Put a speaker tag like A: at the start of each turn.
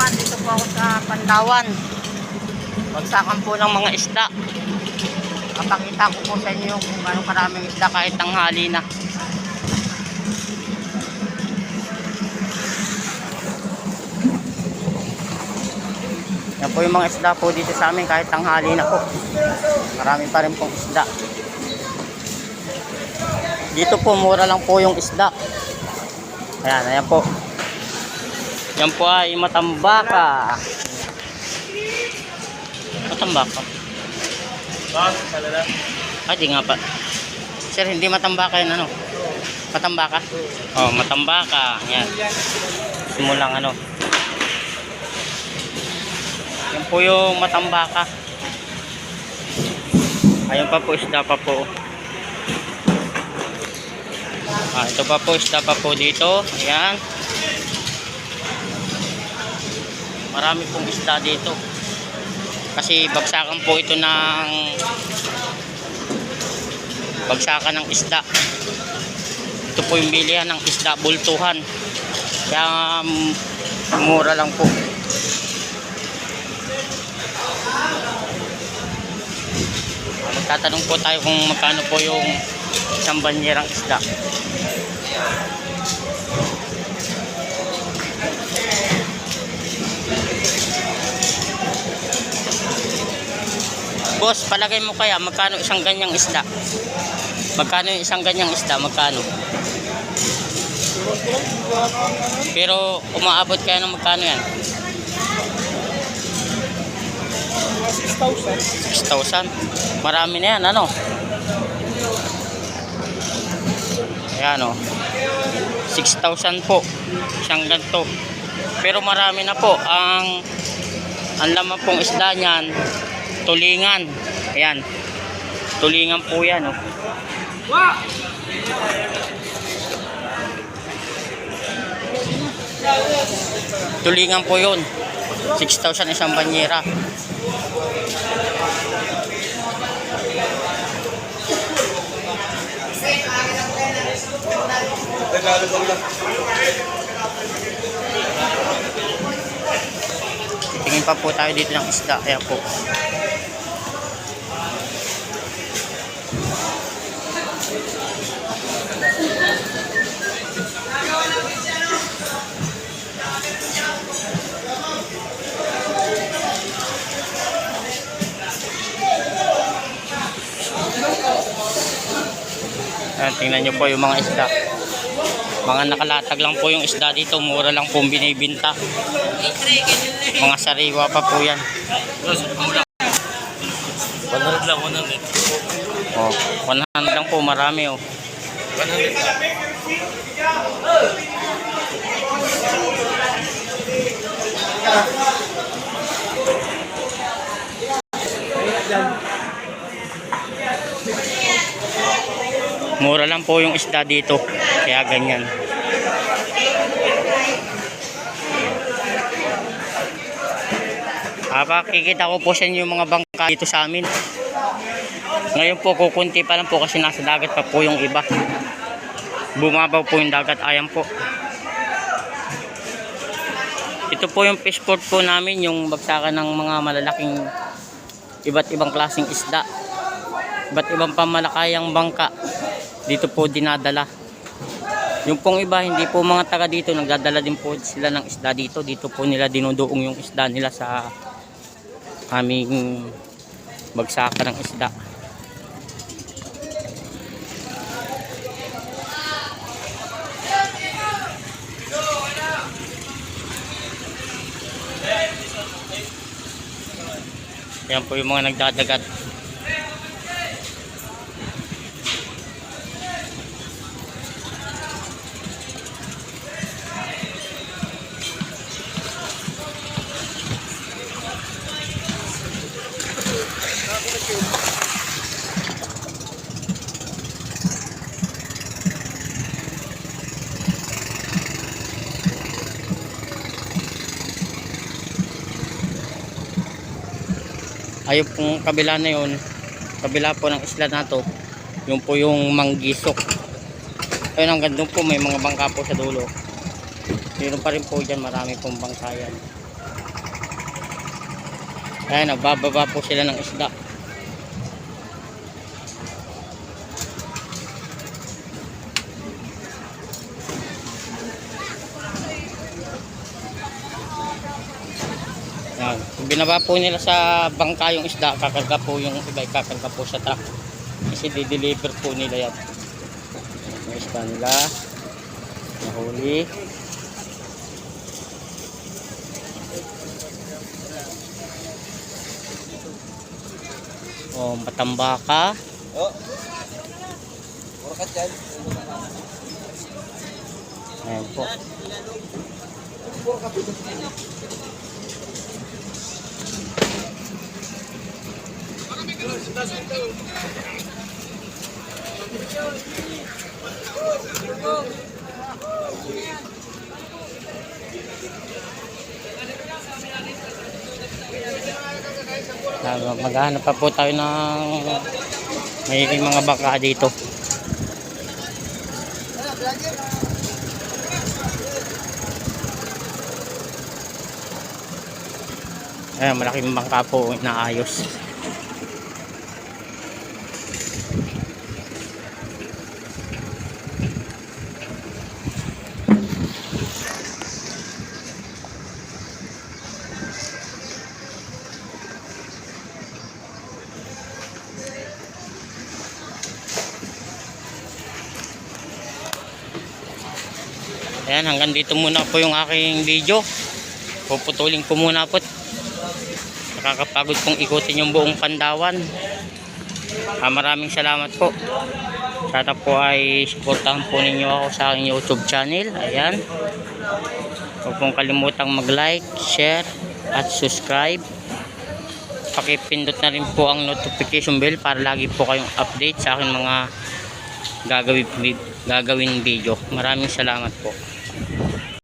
A: andito po ako sa Pandawan. Bagsakan po ng mga isda. Kapakita ko po sa inyo kung gano'ng karaming isda kahit tanghali na. Yan po yung mga isda po dito sa amin kahit tanghali na po. Marami pa rin pong isda. Dito po mura lang po yung isda. Ayan, ayan po. Yan po ay matambaka. Matambaka.
B: Bang, salala.
A: Ay, di nga pa. Sir, hindi matambaka yun ano? Matambaka? Oh, matambaka. Yan. Simulang ano. Yan po yung matambaka. Ayun pa po, isda pa po. Ah, ito pa po, isda pa po dito. Ayan. Marami pong isda dito. Kasi bagsakan po ito ng bagsakan ng isda. Ito po yung bilihan ng isda bultuhan. Kaya um, mura lang po. Magtatanong po tayo kung magkano po yung isang banyerang isda. Boss, palagay mo kaya magkano isang ganyang isda? Magkano isang ganyang isda? Magkano? Pero umaabot kaya ng magkano yan? 6,000. Marami na yan, ano? Ayan o. 6,000 po. Isang ganito. Pero marami na po. Ang ang laman pong isda niyan, tulingan. Ayan. Tulingan po yan o. Tulingan po yun. 6,000 isang banyera. Tingin pa po tayo dito ng isda. Ayan po. Tingnan nyo po yung mga isda. Mga nakalatag lang po yung isda dito. Mura lang po binibinta. Mga sariwa pa po yan.
B: 100 lang, 100.
A: Oh, 100 lang po. Marami oh.
B: 100 lang.
A: Mura lang po yung isda dito. Kaya ganyan. Ah, pakikita ko po sa inyo yung mga bangka dito sa amin. Ngayon po, kukunti pa lang po kasi nasa dagat pa po yung iba. Bumabaw po yung dagat. Ayan po. Ito po yung fish port po namin, yung bagsakan ng mga malalaking iba't ibang klaseng isda. Iba't ibang pamalakayang bangka dito po dinadala. Yung pong iba, hindi po mga taga dito, nagdadala din po sila ng isda dito. Dito po nila dinuduong yung isda nila sa aming bagsaka ng isda. Yan po yung mga nagdadagat. ayun pong kabila na yun. Kabila po ng isla na to. Yun po yung manggisok. Ayun ang gandong po may mga bangka po sa dulo. Meron pa rin po dyan marami pong bangka yan. Ayun nabababa po sila ng isda. Binaba po nila sa bangka yung isda, kakarga po yung iba, kakarga po sa truck. Kasi di-deliver po nila yan. Yung isda nila. Nahuli. O, matambaka.
C: Oh. Murakat yan.
A: Ayan po. Maghahanap pa po tayo ng may mga baka dito. Ayan, malaking bangka po inaayos. Ayan, hanggang dito muna po yung aking video. Puputulin ko muna po. Nakakapagod pong ikutin yung buong Pandawan. Ah, maraming salamat po. Sana po ay supportahan po ninyo ako sa aking YouTube channel. Ayan. Huwag pong kalimutang mag-like, share, at subscribe. Pakipindot na rin po ang notification bell para lagi po kayong update sa aking mga gagawin, gagawin video. Maraming salamat po.